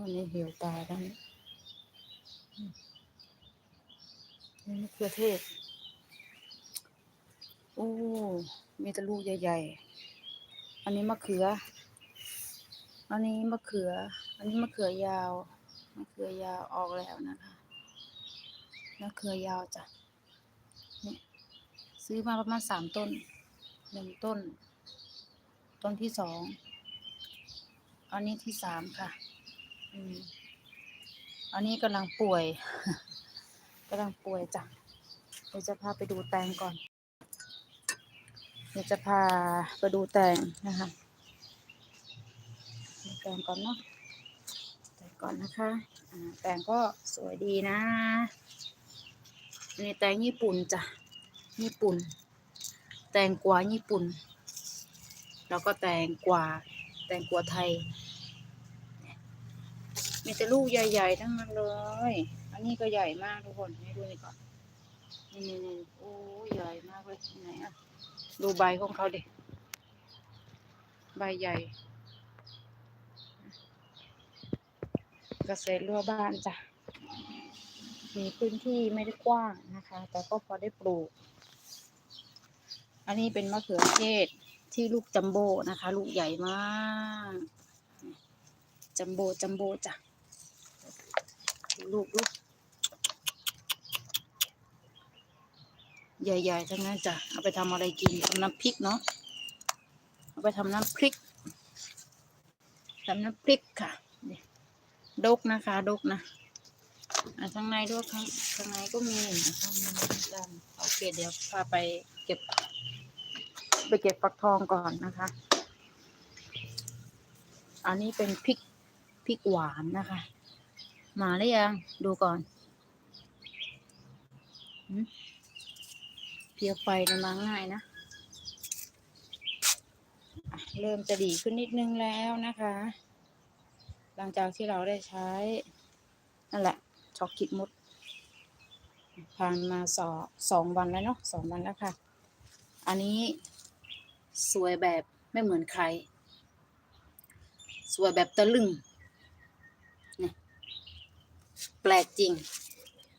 วันนี้หิวตายแล้วนี่ยนี่มะเขือเทศ โอ้ มีแต่ลูกใหญ่ๆ อันนี้มะเขือ อันนี้มะเขือ อันนี้มะเขือยาว มะเขือยาวออกแล้วนะคะ มะเขือยาวจ้ะเนี่ยซื้อมาประมาณสามต้น หนึ่งต้น ต้นที่สอง อันนี้ที่สามค่ะ อันนี้กำลังป่วยกำลังป่วยจ้ะเดี๋ยวจะพาไปดูแตงก่อน เดี๋ยวจะพาไปดูแตงนะคะแตงก่อนเนาะแตงก่อนนะคะแตงก็สวยดีนะอันนี้แตงญี่ปุ่นจ้ะญี่ปุ่น แตงกวาญี่ปุ่น แล้วก็แตงกวาแตงกวาไทย มีแต่ลูกใหญ่ๆทั้งนั้นเลย อันนี้ก็ใหญ่มากทุกคนให้ดูนี่ก่อนนี่นี่นี่โอ้ใหญ่มากเลยไหนอะดูใบของเขาดิใบใหญ่ เกษตรรั้วบ้านจ้ะ มีพื้นที่ไม่ได้กว้างนะคะ แต่ก็พอได้ปลูก อันนี้เป็นมะเขือเทศที่ลูกจัมโบ้นะคะ ลูกใหญ่มากจัมโบ้จัมโบ้จ้ะ ลูกลูกใหญ่ๆทั้งนั้นจ้ะ เอาไปทำอะไรกินทำน้ำพริกเนาะ เอาไปทำน้ำพริกทำน้ำพริกค่ะดกนะคะ ดกนะอะข้างในด้วยข้างข้างในก็มีนะคะมีดำโอเคเดี๋ยวพาไปเก็บ ไปเก็บฟักทองก่อนนะคะ อันนี้เป็นพริกพริกหวานนะคะ มาหรือยัง ดูก่อนเพียไฟมันมาง่ายนะ เริ่มจะดีขึ้นนิดนึงแล้วนะคะ หลังจากที่เราได้ใช้ นั่นแหละช็อกกิดมุด ผ่านมาสอสองวันแล้วเนาะสองวันแล้วค่ะ อันนี้สวยแบบไม่เหมือนใคร สวยแบบตะลึง แปลกจริง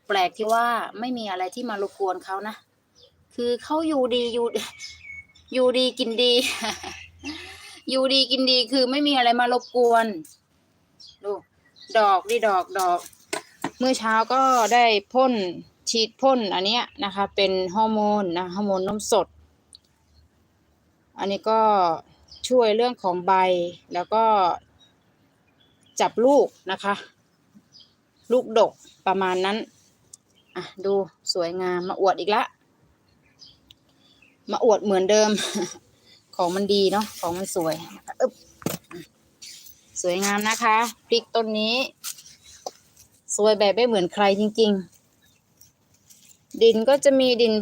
แปลกที่ว่าไม่มีอะไรที่มารบกวนเขานะ คือเขาอยู่ดีอยู่อยู่ดีกินดี อยู่ดีกินดีคือไม่มีอะไรมารบกวนดูดอกดิดอกดอก เมื่อเช้าก็ได้พ่นฉีดพ่นอันเนี้ยนะคะ เป็นฮอร์โมนนะฮอร์โมนนมสด อันนี้ก็ช่วยเรื่องของใบแล้วก็จับลูกนะคะ ลูกดกประมาณนั้น อะ ดูสวยงามมาอวดอีกละ มาอวดเหมือนเดิม ของมันดีเนาะของมันสวยอึบสวยงามนะคะพริกต้นนี้ สวยแบบไม่เหมือนใครจริง ๆ ดินก็จะมีดิน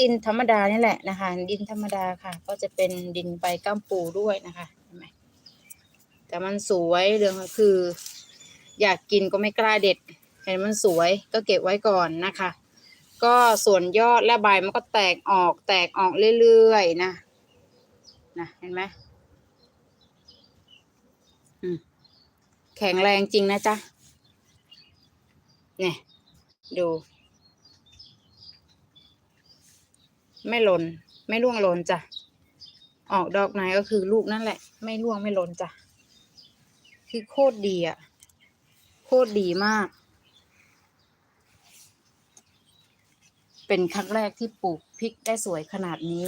ดินธรรมดานี่แหละนะคะ ดินธรรมดาค่ะ ก็จะเป็นดินใบก้ามปูด้วยนะคะเห็นไหมแต่มันสวยเรื่องก็คือ อยากกินก็ไม่กล้าเด็ด เห็นมันสวยก็เก็บไว้ก่อนนะคะ ก็ส่วนยอดและใบมันก็แตกออกแตกออกเรื่อยๆนะนะเห็นไหมอืมแข็งแรงจริงนะจ๊ะเนี่ยดู ไม่หล่นไม่ร่วงหล่นจ้ะออกดอกไหนก็คือลูกนั่นแหละ ไม่ร่วงไม่หล่นจ้ะ คือโคตรดีอะ โคตรดีมาก เป็นครั้งแรกที่ปลูกพริกได้สวยขนาดนี้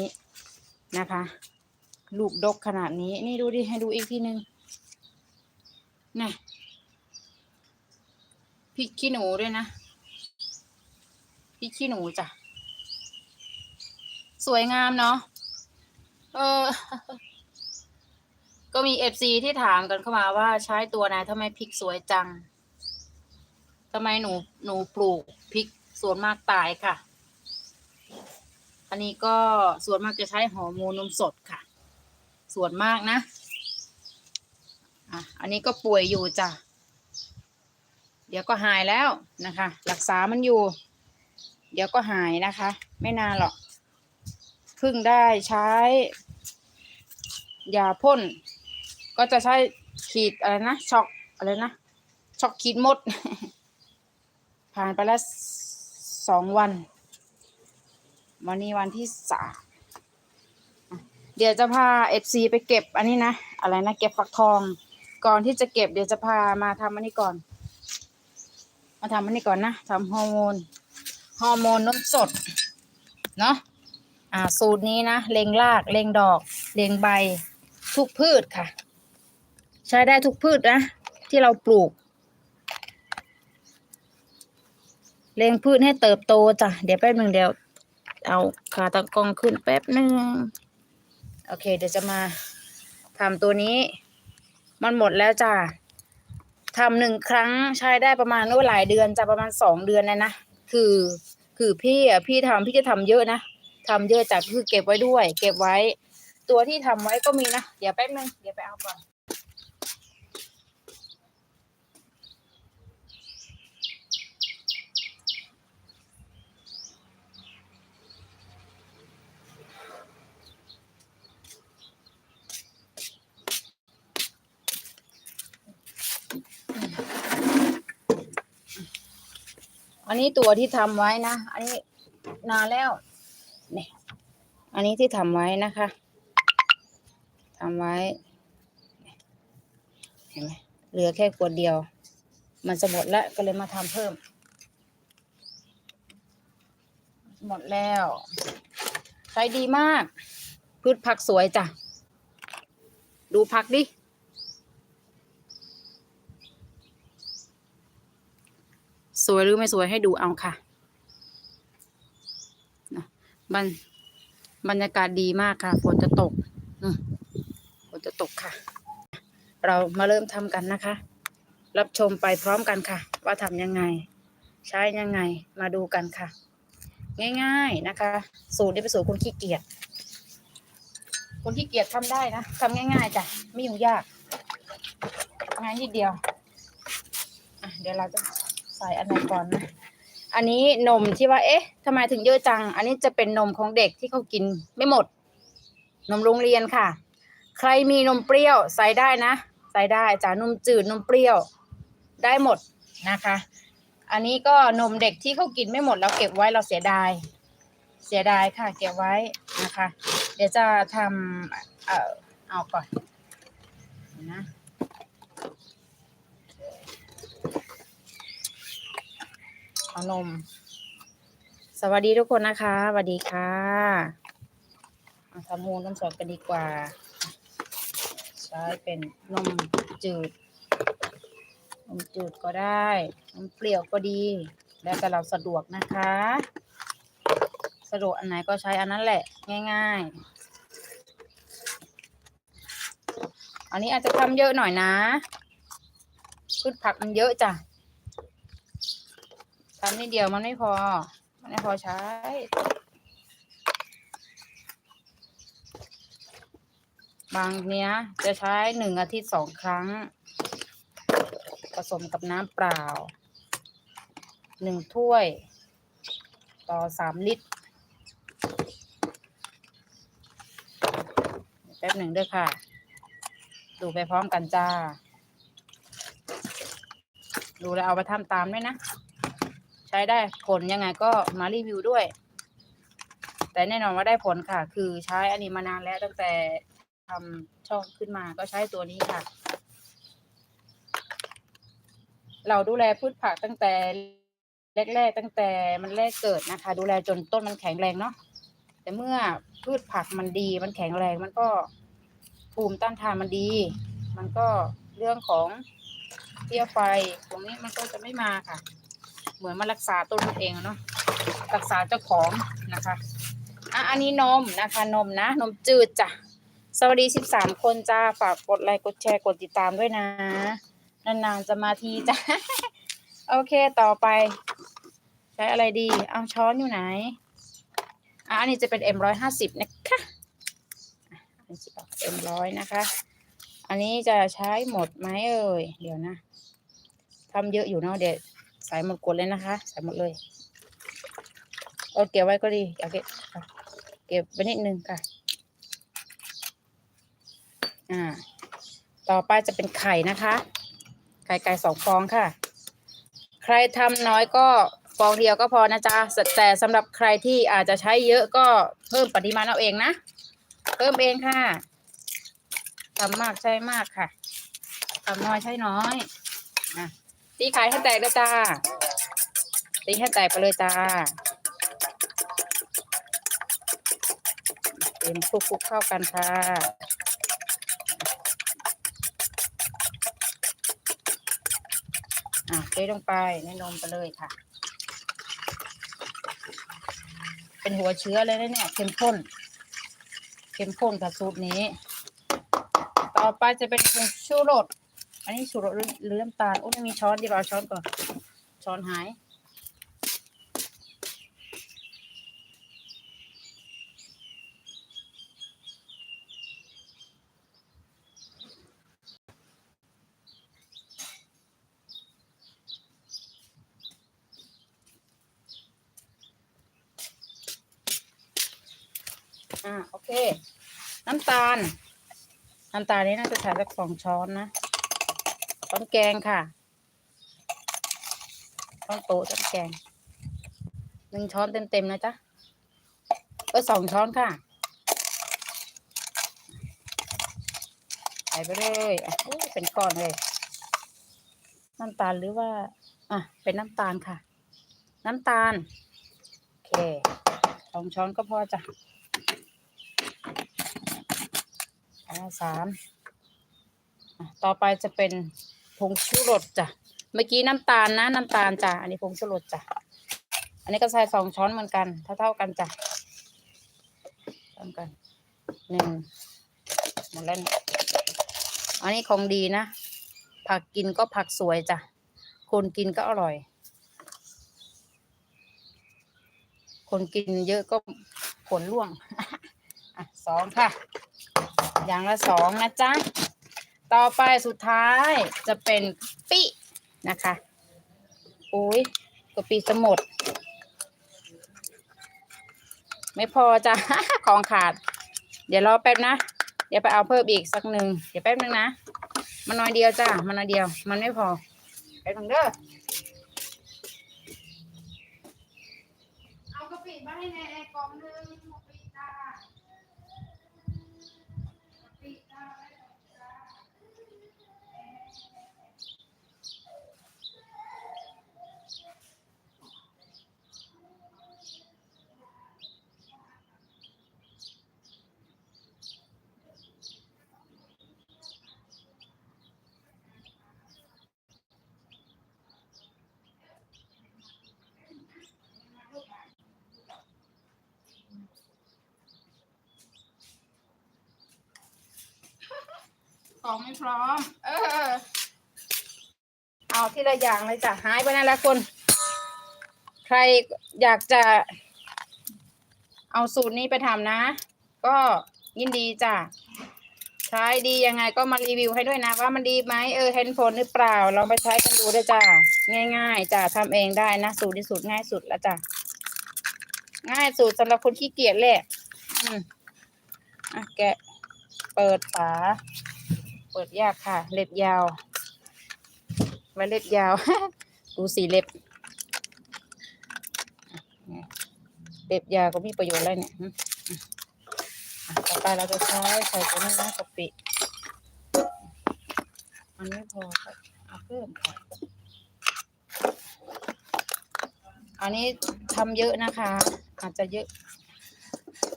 นะคะ ลูกดกขนาดนี้ นี่ดูดิ ให้ดูอีกทีนึงนะพริกขี้หนูด้วยนะพริกขี้หนูจ้ะ สวยงามเนาะ เออ ก็มีเอฟซีที่ถามกันเข้ามาว่าใช้ตัวไหนทำไมพริกสวยจังำไมหนูหนูปลูกพริกส่วนมากตายค่ะ อันนี้ก็ส่วนมากจะใช้ฮอร์โมนนมสดค่ะ ส่วนมากนะ อะ อันนี้ก็ป่วยอยู่จ้ะ เดี๋ยวก็หายแล้วนะคะ รักษามันอยู่ เดี๋ยวก็หายนะคะ ไม่นานหรอก เพิ่งได้ใช้ยาพ่น ก็จะใช้ขีดอะไรนะช็อกอะไรนะช็อกคิดมด ผ่านไปแล้วสองวัน วันนี้วันที่สามเดี๋ยวจะพาเอฟซีไปเก็บอันนี้นะ อะไรนะ เก็บฟักทอง ก่อนที่จะเก็บเดี๋ยวจะพามาทำอันนี้ก่อน มาทำอันนี้ก่อนนะทำฮอร์โมนฮอร์โมนนมสด เนาะอ่าสูตรนี้นะเลงรากเลงดอกเลงใบ ทุกพืชค่ะ ใช้ได้ทุกพืชนะ ที่เราปลูก เล็งพืชให้เติบโตจ้ะ เดี๋ยวแป๊บหนึ่งเดี๋ยว เอาขาตะกล้องขึ้นแป๊บหนึ่งโอเค เดี๋ยวจะมาทำตัวนี้ มันหมดแล้วจ้ะทำหนึ่งครั้งใช้ได้ประมาณโอ้หลายเดือนจ้ะประมาณสองเดือนเลยนะคือคือพี่อะพี่ทำพี่จะทำเยอะนะทำเยอะจ้ะคือเก็บไว้ด้วย เก็บไว้ ตัวที่ทำไว้ก็มีนะ เดี๋ยวแป๊บนึงเดี๋ยวไปเอาก่อน อันนี้ตัวที่ทำไว้นะ อันนี้นานแล้วนี่อันนี้ที่ทำไว้นะคะทำไว้ เห็นไหมเหลือแค่ขวดเดียว มันจะหมดแล้วก็เลยมาทำเพิ่ม หมดแล้วใช้ดีมาก พืชผักสวยจ้ะ ดูผักดิ สวยหรือไม่สวยให้ดูเอาค่ะบรรบรรยากาศดีมากค่ะฝนจะตกฝนจะตกค่ะ เรามาเริ่มทำกันนะคะ รับชมไปพร้อมกันค่ะ ว่าทำยังไง ใช้ยังไงมาดูกันค่ะ ง่าย ๆนะคะ สูตรนี้เป็นสูตรคนขี้เกียจคนขี้เกียจทำได้นะทำง่าย ๆจ้ะไม่ยุ่งยากง่ายนิดเดียวเดี๋ยวเราจะ ใส่อันไหนก่อนนะอันนี้นมที่ว่าเอ๊ะทำไมถึงเยอะจัง อันนี้จะเป็นนมของเด็กที่เขากินไม่หมด นมโรงเรียนค่ะ ใครมีนมเปรี้ยวใส่ได้นะ ใส่ได้จ้ะนมจืดนมเปรี้ยวได้หมดนะคะ อันนี้ก็นมเด็กที่เขากินไม่หมดแล้วเก็บไว้เราเสียดาย เสียดายค่ะ เก็บไว้นะคะ เดี๋ยวจะทำเอ่อเอาก่อนนะ เอา นม สวัสดีทุกคนนะคะสวัสดีค่ะทำมูลน้ำสดกันดีกว่า ใช้เป็นนมจืดนมจืดก็ได้นมเปรี้ยวก็ดี แล้วแต่เราสะดวกนะคะ สะดวกอันไหนก็ใช้อันนั้นแหละ ง่าย ๆ อันนี้อาจจะทำเยอะหน่อยนะพืชผักมันเยอะจ้ะ ทำนิดเดียวมันไม่พอ มันไม่พอใช้ บางเนี้ยจะใช้หนึ่งอาทิตย์สองครั้ง ผสมกับน้ำเปล่าหนึ่งถ้วย ต่อสามลิตร แป๊บหนึ่งด้วยค่ะ ดูไปพร้อมกันจ้า ดูแล้วเอาไปทำตามด้วยนะ ช้ได้ผลยังไงก็มารีวิวด้วย แต่แน่นอนว่าได้ผลค่ะ คือใช้อันนี้มานานแล้วตั้งแต่ทำช่องขึ้นมาก็ใช้ตัวนี้ค่ะ เราดูแลพืชผักตั้งแต่แรกๆตั้งแต่มันแรกเกิดนะคะ ดูแลจนต้นมันแข็งแรงเนาะแต่เมื่อพืชผักมันดีมันแข็งแรงมันก็ภูมิต้านทานมันดี มันก็เรื่องของเพี้ยไฟตรงนี้มันก็จะไม่มาค่ะ เหมือนมารักษาต้นมันเองเนาะรักษาเจ้าของนะคะอะอันนี้นมนะคะนมนะนมจืดจ้ะสวัสดีสิบสามคนจ้าฝากกดไลค์กดแชร์กดติดตามด้วยนะ นานๆจะมาทีจ้ะโอเคต่อไป ใช้อะไรดี เอาช้อนอยู่ไหนอะอันนี้จะเป็น M ร้อยห้าสิบนะคะเอ็มร้อยนะคะ อันนี้จะใช้หมดไหมเอ่ยเดี๋ยวนะทำเยอะอยู่เนาะเดี๋ยว ใส่หมดกดเลยนะคะ ใส่หมดเลยเอาเก็บไว้ก็ดีเอาเก็บเก็บไว้นิดนึงค่ะ อ่า ต่อไปจะเป็นไข่นะคะ ไข่ไก่สองฟองค่ะ ใครทำน้อยก็ฟองเดียวก็พอนะจ๊ะแต่สำหรับใครที่อาจจะใช้เยอะก็เพิ่มปริมาณเอาเองนะ เพิ่มเองค่ะทำมากใช้มากค่ะทำน้อยใช้น้อยอะ ตีไข่ให้แตกเลยจ้าตีให้แตกไปเลยจ้าเป็นคลุกๆเข้ากันค่ะอะเทลงไปในนมไปเลยค่ะ เป็นหัวเชื้อเลยนะเนี่ยเข้มข้นเข้มข้นกับสูตรนี้ ต่อไปจะเป็นผงชูรส อันนี้ชูรสหรือหรือน้ำตาลโอ้ไม่มีช้อนดีกว่าเอาช้อนก่อน ช้อนหาย อ่าโอเค น้ำตาล น้ำตาลนี้น่าจะใส่สักสองช้อนนะ ช้นแกงค่ะช้นโตช้นแกงหนึ่งช้อนเต็มๆนะจ๊ะเออสองช้อนค่ะใส่ไปเลยอะอู้เป็นก้อนเลย น้ำตาลหรือว่า อะ เป็นน้ำตาลค่ะ น้ำตาล โอเคสองช้อนก็พอจ้ะอ่าสามอะต่อไปจะเป็น ผงชูรสจ้ะ เมื่อกี้น้ำตาลนะ น้ำตาลจ้ะ อันนี้ผงชูรสจ้ะ อันนี้ก็ใส่สองช้อนเหมือนกัน เท่าเท่ากันจ้ะเท่ากันหนึ่งหมดแล้วเนี่ยอันนี้ของดีนะ ผักกินก็ผักสวยจ้ะ คนกินก็อร่อย คนกินเยอะก็ผลร่วง อะสองค่ะ อย่างละสองนะจ๊ะ ต่อไปสุดท้ายจะเป็นปินะคะอุ้ยกะปิจะหมด ไม่พอจ้ะ ของขาด เดี๋ยวรอแป๊บนะ เดี๋ยวไปเอาเพิ่มอีกสักหนึ่งเดี๋ยวแป๊บนึงนะ มันน้อยเดียวจ้ะ มันน้อยเดียว มันไม่พอแป๊บนึงเด้อเอากะปิมาให้ในกล่องนึง ของไม่พร้อม เออ เอาทีละอย่างเลยจ้ะหายไปนั่นแหละคน ใครอยากจะเอาสูตรนี้ไปทำนะ ก็ยินดีจ้ะใช้ดียังไงก็มารีวิวให้ด้วยนะ ว่ามันดีไหมเออเห็นผลหรือเปล่าลองไปใช้กันดูด้วยจ้ะง่าย ๆจ้ะทำเองได้นะสูตรที่สุดง่ายสุดแล้วจ้ะง่ายสุดสำหรับคนขี้เกียจแหละอืมอะแกะเปิดฝา ปิดยากค่ะ เล็บยาวไว้เล็บยาว ดูสีเล็บ เล็บยาวก็มีประโยชน์อะไรเนี่ยต่อไปเราจะใช้ใส่ตัวนี้นะกะปิมันไม่พอก็เอาเพิ่มค่ะอันนี้ทำเยอะนะคะ อาจจะเยอะ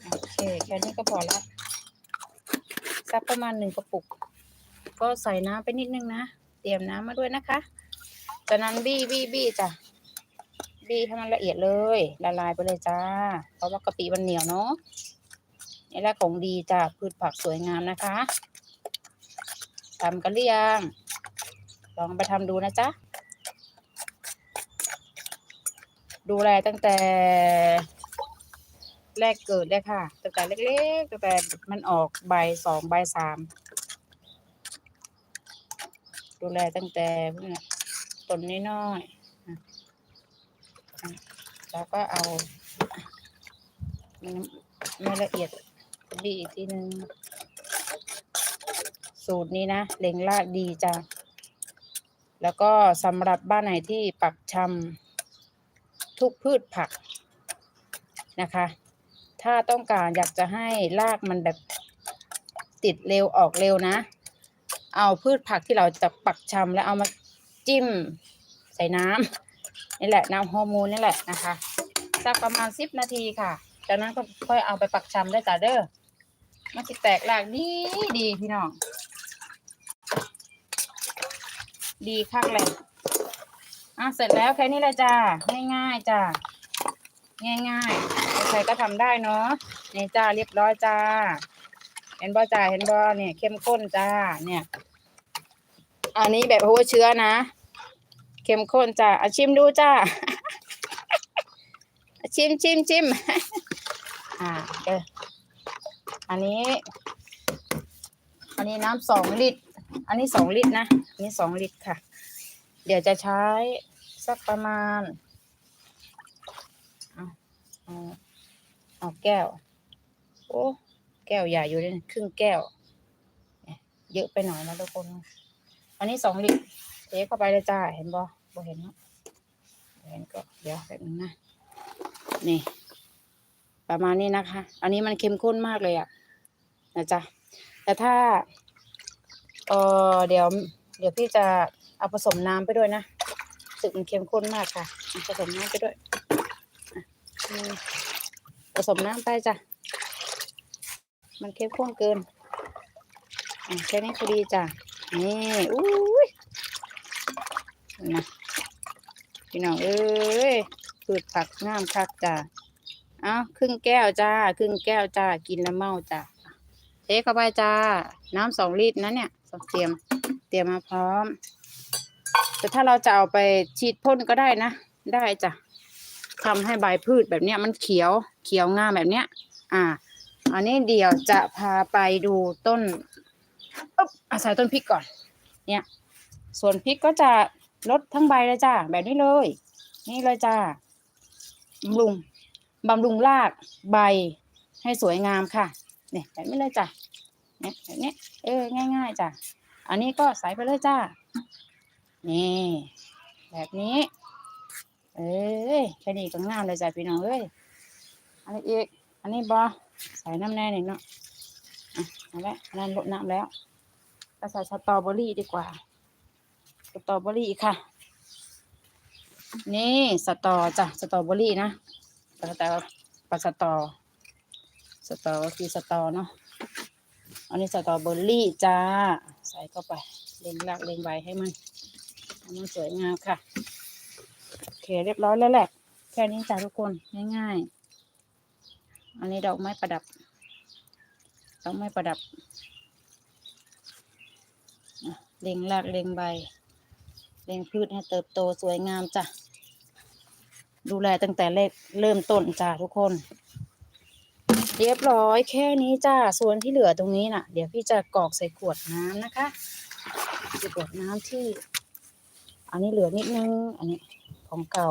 โอเค แค่นี้ก็พอและสักประมาณหนึ่งกระปุก ก็ใส่น้ำไปนิดนึงนะ เตรียมน้ำมาด้วยนะคะ จากนั้นบี้บี้บี้จ้ะ บี้ให้มันละเอียดเลย ละลายไปเลยจ้า เพราะว่ากะปิมันเหนียวเนาะ นี่แหละของดีจ้ะ พืชผักสวยงามนะคะทำกันหรือยัง ลองไปทำดูนะจ๊ะ ดูแลตั้งแต่แรกเกิดเลยค่ะตั้งแต่เล็กๆตั้งแต่มันออกใบสองใบสาม ดูแลตั้งแต่พวกนี้ต้นน้อยๆอะอะแล้วก็เอาไม่ละเอียดดีอีกทีนึง สูตรนี้นะเล็งลาดดีจ้ะแล้วก็สำหรับบ้านไหนที่ปักชำทุกพืชผักนะคะ ถ้าต้องการอยากจะให้รากมันแบบติดเร็วออกเร็วนะ เอาพืชผักที่เราจะปักชำแล้วเอามาจิ้มใส่น้ำนี่แหละน้ำฮอร์โมนนี่แหละนะคะสักประมาณสิบนาทีค่ะ จากนั้นก็ค่อยเอาไปปักชำได้จ้ะเด้อมันจะแตกรากดีดีพี่น้อง ดีคักเลยอะเสร็จแล้วแค่นี้เลยจ้าง่ายๆจ้าง่ายๆใครก็ทำได้เนาะนี่จ้าเรียบร้อยจ้า เห็นบ่จ้าเห็นบ่เนี่ยเข้มข้นจ้าเนี่ย อันนี้แบบหัวเชื้อนะเข้มข้นจ้าอะชิมดูจ้าชิมชิมชิมอ่าเด้ออันนี้ อันนี้น้ำสองลิตร อันนี้สองลิตรนะอันนี้สองลิตรค่ะ เดี๋ยวจะใช้สักประมาณเอาเอาเอาแก้ว โอ้แก้วใหญ่อยู่เลยครึ่งแก้ว เยอะไปหน่อยนะทุกคน อันนี้สองลิตรเทเข้าไปเลยจ้า เห็นบ่บ่เห็นเนาะเห็นก็เดี๋ยวแบบนึงนะ นี่ ประมาณนี้นะคะ อันนี้มันเข้มข้นมากเลยอะนะจ๊ะ แต่ถ้า เออเดี๋ยว เดี๋ยวพี่จะเอาผสมน้ำไปด้วยนะสึกมันเข้มข้นมากค่ะ ผสมน้ำไปด้วย ผสมน้ำไปจ้ะ มันเข้มข้นเกินอะแค่นี้พอดีจ้ะ นี่อุ้ยนะพี่น้องเอ้ยพืชผักงามคักจ้ะเอาครึ่งแก้วจ้า ครึ่งแก้วจ้า กินแล้วเมาจ้ะเทเข้าไปจ้า น้ำสองลิตรนะเนี่ยเตรียม เตรียมมาพร้อม แต่ถ้าเราจะเอาไปฉีดพ่นก็ได้นะ ได้จ้ะทำให้ใบพืชแบบเนี้ยมันเขียว เขียวงามแบบเนี้ย อ่า อันนี้เดี๋ยวจะพาไปดูต้น อ๊บอาศัยต้นพริกก่อน เนี่ย ส่วนพริกก็จะลดทั้งใบเลยจ้าแบบนี้เลย นี่เลยจ้าบำรุงบำรุงรากใบให้สวยงามค่ะ เนี่ยแบบนี้เลยจ้ะเนี่ยแบบนี้เออง่าย ๆจ้ะอันนี้ก็ใส่ไปเลยจ้านี่แบบนี้ เอ้ยแค่นี้ก็งามเลยจ้ะพี่น้องเอ้ยอันนี้อีกอันนี้บอใส่น้ำแน่นี่เนาะ เอาละนนั้นลดน้ำแล้วก็ใส่สตรอเบอรี่ดีกว่า สตรอเบอรี่ค่ะ นี่สตอจ้ะสตรอเบอรี่นะแต่แต่ปลาสตอ สตอก็คือสตอเนาะอันนี้สตรอเบอรี่จ้า ใส่เข้าไป เล็งรากเล็งใบให้มันมันสวยงามค่ะ โอเคเรียบร้อยแล้วแหละ แค่นี้จ้าทุกคนง่ายๆ อันนี้ดอกไม้ประดับ ดอกไม้ประดับเล็งรากเล็งใบเล็งพืชให้เติบโตสวยงามจ้ะ ดูแลตั้งแต่เล็กเริ่มต้นจ้าทุกคน เรียบร้อยแค่นี้จ้าส่วนที่เหลือตรงนี้น่ะ เดี๋ยวพี่จะกรอกใส่ขวดน้ำนะคะใส่ขวดน้ำที่ อันนี้เหลือนิดนึง อันนี้ของเก่า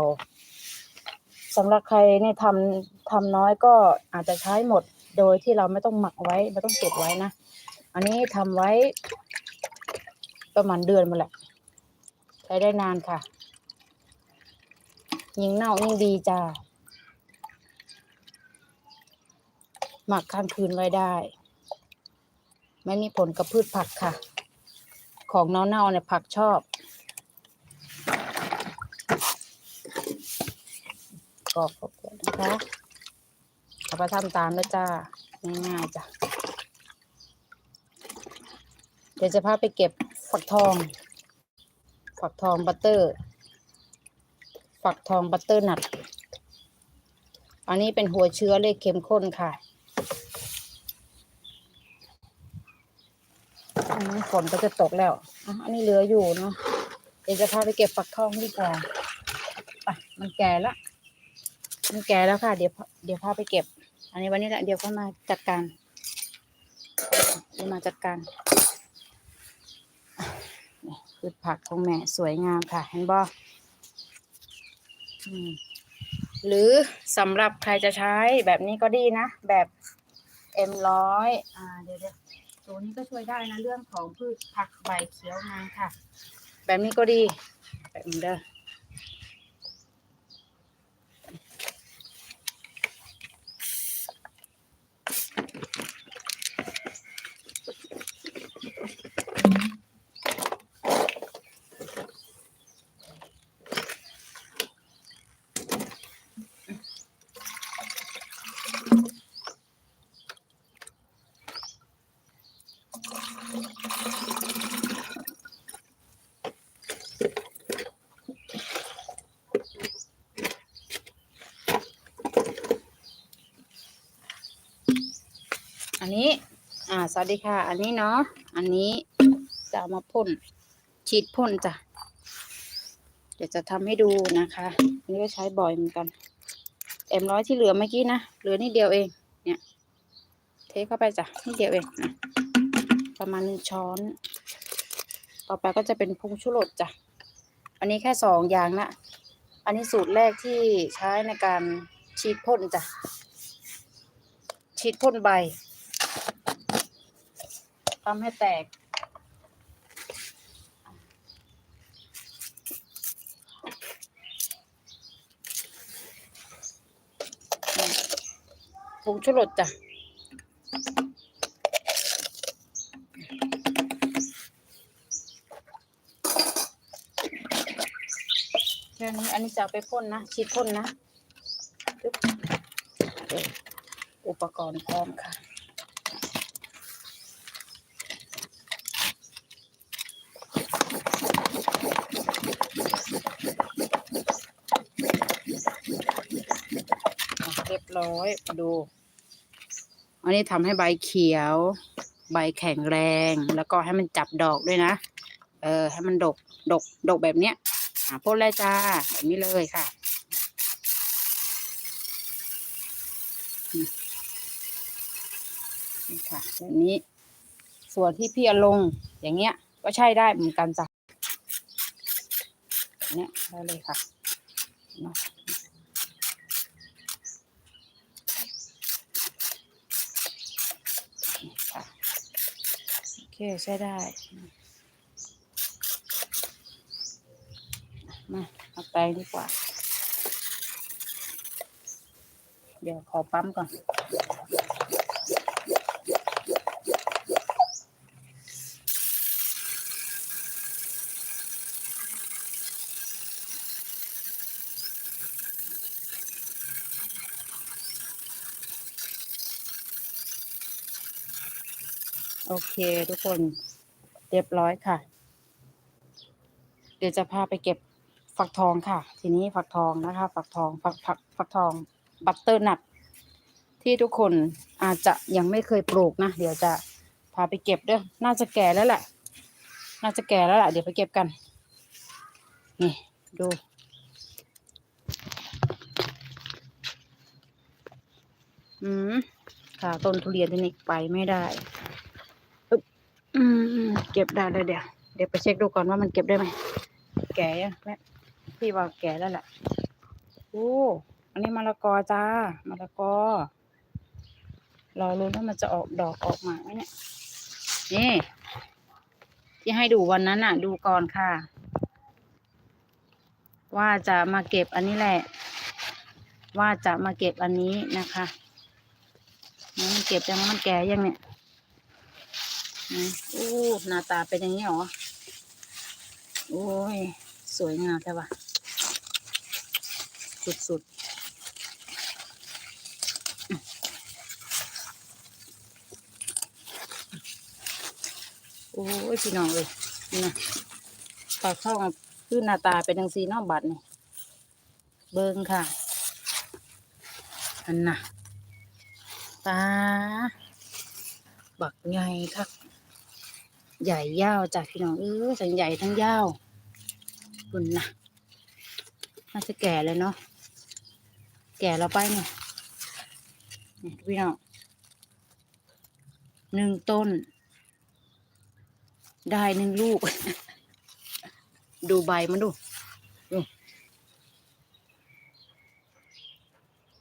สำหรับใครเนี่ยทำทำน้อยก็อาจจะใช้หมด โดยที่เราไม่ต้องหมักไว้ไม่ต้องเก็บไว้นะ อันนี้ทำไว้ ประมาณเดือนมาแหละ ใช้ได้นานค่ะ ยิ่งเน่ายิ่งดีจ้าหมักข้างคืนไว้ได้ ไม่มีผลกับพืชผักค่ะ ของเน่าๆเนี่ยผักชอบกรอกขอบคุณนะคะ เอาไปทำตามแล้วจ้าง่ายๆจ้ะเดี๋ยวจะพาไปเก็บฝักทอง ฝักทองบัตเตอร์ ฝักทองบัตเตอร์นัทอันนี้เป็นหัวเชื้อเลยเข้มข้นค่ะอันนี้ฝนก็จะตกแล้วอะอันนี้เหลืออยู่เนาะเดี๋ยวจะพาไปเก็บฝักทองดีกว่าไปมันแก่แล้วมันแก่แล้วค่ะ เดี๋ยวเดี๋ยวพาไปเก็บ อันนี้วันนี้แหละเดี๋ยวก็มาจัดการเดี๋ยวมาจัดการนี่คือผักของแม่สวยงามค่ะเห็นบ่อืมหรือสำหรับใครจะใช้แบบนี้ก็ดีนะ แบบเอ็มร้อยอ่าเดี๋ยวเดี๋ยวตัวนี้ก็ช่วยได้นะ เรื่องของพืชผักใบเขียวงามค่ะแแบบนี้ก็ดีแบบนี้เด้อ อันนี้ อ่า สวัสดีค่ะ อันนี้เนาะอันนี้จะเอามาพ่นฉีดพ่นจ้ะเดี๋ยวจะทำให้ดูนะคะอันนี้ก็ใช้บ่อยเหมือนกันเอ็มร้อยที่เหลือเมื่อกี้นะเหลือนิดเดียวเอง เนี่ย เทเข้าไปจ้ะนิดเดียวเองนะประมาณหนึ่งช้อน ต่อไปก็จะเป็นผงชูรสจ้ะอันนี้แค่สองอย่างละอันนี้สูตรแรกที่ใช้ในการฉีดพ่นจ้ะฉีดพ่นใบ ทำให้แตก ผงชูรสจ้ะแค่นี้อันนี้จะเอาไปพ่นนะฉีดพ่นนะปึ๊บเอออุปกรณ์พร้อมค่ะ ร้อยมาดู อันนี้ทำให้ใบเขียว ใบแข็งแรง แล้วก็ให้มันจับดอกด้วยนะ เออ ให้มันดก ดก ดกแบบเนี้ยอ่าพ่นเลยจ้าแบบนี้เลยค่ะนี่ค่ะแบบนี้ ส่วนที่พี่เอาลงอย่างเงี้ย ก็ใช่ได้เหมือนกันจ้ะอันเนี้ยได้เลยค่ะโอเค ใช้ได้ มาเอาไปดีกว่า เดี๋ยวขอปั๊มก่อน โอเคทุกคนเรียบร้อยค่ะ เดี๋ยวจะพาไปเก็บฝักทองค่ะ ทีนี้ฝักทองนะคะ ฝักทองฝักฝักฝักทองบัตเตอร์นัทที่ทุกคนอาจจะยังไม่เคยปลูกนะ เดี๋ยวจะพาไปเก็บเด้อน่าจะแก่แล้วแหละน่าจะแก่แล้วแหละเดี๋ยวไปเก็บกัน นี่ดูอืมค่ะต้นทุเรียนที่นี่ไปไม่ได้ อืมเก็บได้เลยเดี๋ยวเดี๋ยวไปเช็คดูก่อนว่ามันเก็บได้ไหมแก่ยังแม่พี่ว่าแก่แล้วแหละโอ้อันนี้มะละกอจ้ามะละกอรอรุ้นว่ามันจะออกดอกออกมาไหมเนี่ยนี่ที่ให้ดูวันนั้นน่ะ ดูก่อนค่ะ ว่าจะมาเก็บอันนี้แหละ ว่าจะมาเก็บอันนี้นะคะมันเก็บยังมันแก่ยังเนี่ย อู้หน้าตาเป็นอย่างนี้เหรอ โอ้ย สวยงามใช่ปะสุดๆ โอ้ย พี่น้องเลยนะปากช่องคือหน้าตาเป็นจังสีนอกบัตรนี่ เบิ้งค่ะ อันน่ะตา บักใหญ่คัก ใหญ่ยาวจากพี่น้องเออทั้งใหญ่ทั้งยาวคุนนะน่าจะแก่เลยเนาะแก่แล้วไปเนี่ยนี่พี่น้องหนึ่งต้น ได้หนึ่งลูก ดูใบมันดูดู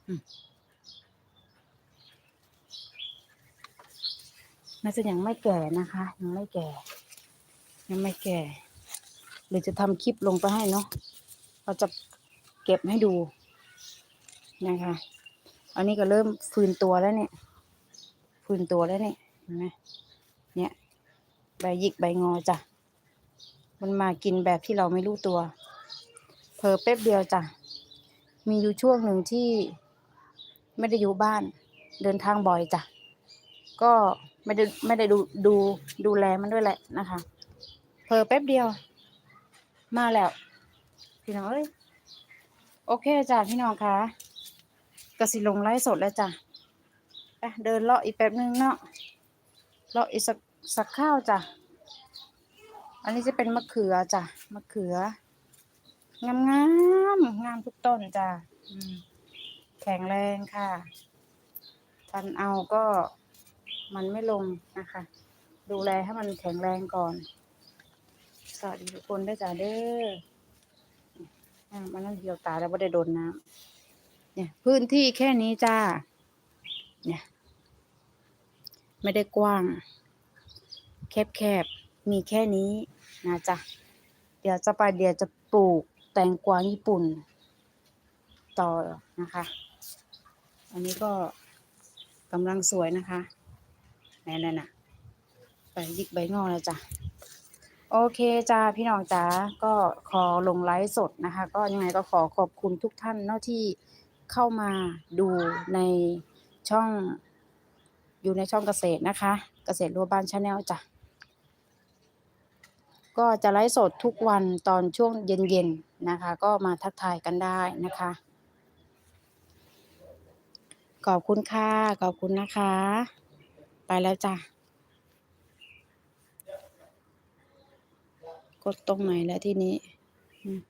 อืม น่าจะยังไม่แก่นะคะ ยังไม่แก่ ยังไม่แก่หรือจะทำคลิปลงไปให้เนาะเราจะเก็บให้ดูนะคะ อันนี้ก็เริ่มฟื้นตัวแล้วเนี่ยฟื้นตัวแล้วเนี่ยเห็นไหมเนี่ยใบหยิกใบงอจ้ะมันมากินแบบที่เราไม่รู้ตัว เพอแป๊บเดียวจ้ะ มีอยู่ช่วงหนึ่งที่ไม่ได้อยู่บ้าน เดินทางบ่อยจ้ะ ก็ ไม่ได้ไม่ได้ดูดูดูแลมันด้วยแหละนะคะเพอแป๊บเดียว มาแล้ว พี่น้องเอ้ยโอเคจ้ะพี่น้องคะกระสิลงไลฟ์สดแล้วจ้ะไปเดินเลาะอีกแป๊บนึงเนาะเลาะอีกสักสักข้าวจ้ะอันนี้จะเป็นมะเขือจ้ะมะเขืองามงามงามทุกต้นจ้ะแข็งแรงค่ะทันเอาก็ มันไม่ลงนะคะ ดูแลให้มันแข็งแรงก่อน สวัสดีทุกคนด้วยจ้ะเด้ออะมันนั่งเหี่ยวตาแล้วไม่ได้โดนน้ำเนี่ย พื้นที่แค่นี้จ้า เนี่ย ไม่ได้กว้าง แคบๆ มีแค่นี้นะจ๊ะ เดี๋ยวจะไปเดี๋ยวจะปลูกแตงกวาญี่ปุ่น ต่อนะคะ อันนี้ก็กำลังสวยนะคะ นั่นน่ะไปยิกใบงอแล้วจ้ะโอเคจ้าพี่น้องจ้าก็ขอลงไลฟ์สดนะคะ ก็ยังไงก็ขอขอบคุณทุกท่านเนาะที่เข้ามาดูในช่องอยู่ในช่องเกษตรนะคะ เกษตรรัวบ้านชาแนลจ้ะก็จะไลฟ์สดทุกวันตอนช่วงเย็นๆนะคะ ก็มาทักทายกันได้นะคะ ขอบคุณค่ะ ขอบคุณนะคะ ไปแล้วจ้ะ กดตรงไหนแล้วที่นี้อืม